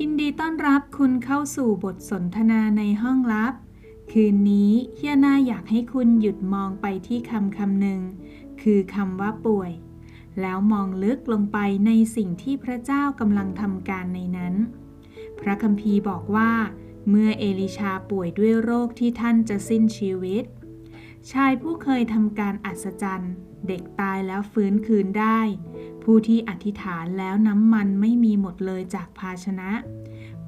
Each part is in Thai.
ยินดีต้อนรับคุณเข้าสู่บทสนทนาในห้องลับ คืนนี้เฮียนาอยากให้คุณหยุดมองไปที่คำคำหนึ่ง คือคำว่าป่วย แล้วมองลึกลงไปในสิ่งที่พระเจ้ากำลังทำการในนั้น พระคัมภีร์บอกว่า เมื่อเอลิชาป่วยด้วยโรคที่ท่านจะสิ้นชีวิต ชายผู้เคยทำการอัศจรรย์ เด็กตายแล้วฟื้นคืนได้ ผู้ที่อธิษฐานแล้วน้ำมันไม่มีหมดเลยจากภาชนะ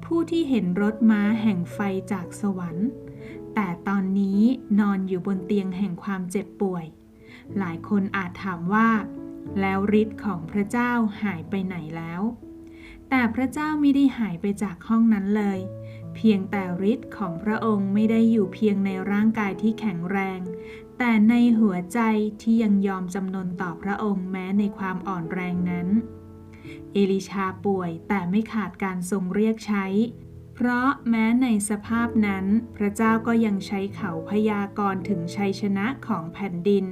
ผู้ที่เห็นรถม้าแห่งไฟจากสวรรค์ แต่ตอนนี้นอนอยู่บนเตียงแห่งความเจ็บป่วย หลายคนอาจถามว่า แล้วฤทธิ์ของพระเจ้าหายไปไหนแล้ว แต่พระเจ้าไม่ได้หายไปจากห้องนั้นเลย เพียงแต่ฤทธิ์ของพระองค์ไม่ได้อยู่เพียงในร่างกายที่แข็งแรง แต่ในหัวใจที่ยังยอมจำนนต่อพระองค์แม้ในความอ่อนแรงนั้น เอลิชาป่วยแต่ไม่ขาดการทรงเรียกใช้ เพราะแม้ในสภาพนั้น พระเจ้าก็ยังใช้เขาพยากรณ์ถึงชัยชนะของแผ่นดิน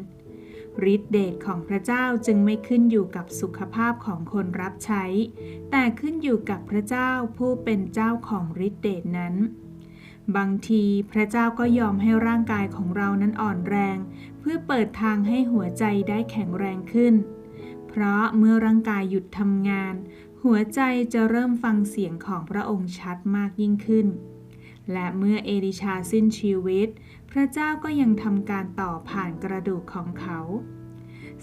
ฤทธิเดชของพระเจ้าจึงไม่ขึ้นอยู่กับสุขภาพของคนรับใช้ แต่ขึ้นอยู่กับพระเจ้าผู้เป็นเจ้าของฤทธิเดชนั้น บางทีพระเจ้าก็ยอมให้ร่างกายของเรานั้นอ่อนแรง เพื่อเปิดทางให้หัวใจได้แข็งแรงขึ้น เพราะเมื่อร่างกายหยุดทำงาน หัวใจจะเริ่มฟังเสียงของพระองค์ชัดมากยิ่งขึ้น และเมื่อเอลิชาสิ้นชีวิต พระเจ้าก็ยังทำการต่อผ่านกระดูกของเขา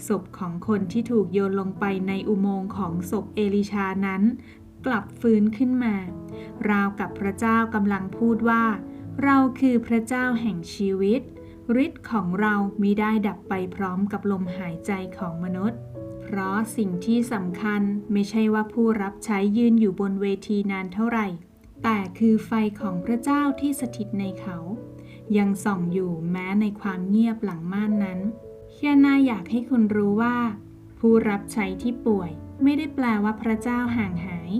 ศพของคนที่ถูกโยนลงไปในอุโมงค์ของศพเอลิชานั้น กลับฟื้นขึ้นมา ราวกับพระเจ้ากำลังพูดว่า เราคือพระเจ้าแห่งชีวิตฤทธิ์ของเรามิได้ดับไปพร้อมกับลมหายใจของมนุษย์ เพราะสิ่งที่สำคัญไม่ใช่ว่าผู้รับใช้ยืนอยู่บนเวทีนานเท่าไหร่ แต่คือไฟของพระเจ้าที่สถิตในเขา ยังส่องอยู่แม้ในความเงียบหลังม่านนั้นเฮียนาอยากให้คุณรู้ว่า ผู้รับใช้ที่ป่วย ไม่ได้แปลว่าพระเจ้าห่างหาย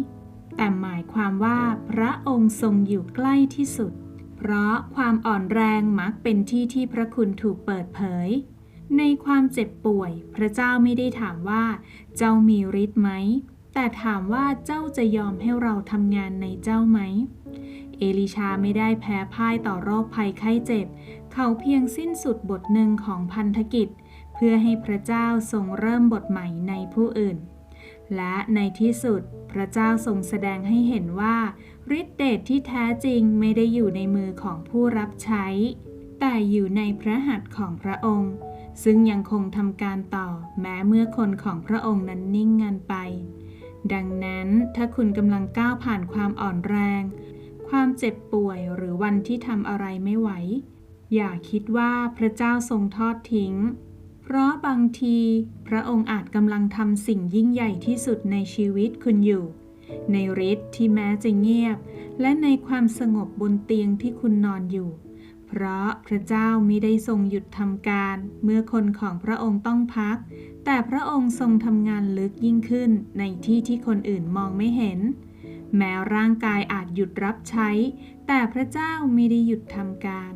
แต่หมายความว่าพระองค์ทรงอยู่ใกล้ที่สุด เพราะความอ่อนแรงมักเป็นที่ที่พระคุณถูกเปิดเผย ในความเจ็บป่วย พระเจ้าไม่ได้ถามว่า เจ้ามีฤทธิ์ไหม แต่ถามว่าเจ้าจะยอมให้เราทำงานในเจ้าไหม เอลิชาไม่ได้แพ้พ่ายต่อโรคภัยไข้เจ็บ เขาเพียงสิ้นสุดบทหนึ่งของพันธกิจ เพื่อให้พระเจ้าทรงเริ่มบทใหม่ในผู้อื่น และในที่สุดพระเจ้าทรงแสดงให้เห็นว่าฤทธิเดชที่แท้จริงไม่ได้อยู่ในมือของผู้รับใช้ แต่อยู่ในพระหัตถ์ของพระองค์ ซึ่งยังคงทำการต่อแม้เมื่อคนของพระองค์นั้นนิ่งงันไป ดังนั้นถ้าคุณกำลังก้าวผ่านความอ่อนแรง ความเจ็บป่วยหรือวันที่ทำอะไรไม่ไหว อย่าคิดว่าพระเจ้าทรงทอดทิ้ง เพราะบางที พระองค์อาจกำลังทำสิ่งยิ่งใหญ่ที่สุดในชีวิตคุณอยู่ ในฤทธิ์ที่แม้จะเงียบ และในความสงบบนเตียงที่คุณนอนอยู่ เพราะพระเจ้ามิได้ทรงหยุดทำการ เมื่อคนของพระองค์ต้องพัก แต่พระองค์ทรงทำงานลึกยิ่งขึ้นในที่ที่คนอื่นมองไม่เห็น แม้ร่างกายอาจหยุดรับใช้ แต่พระเจ้าไม่ได้หยุดทำการ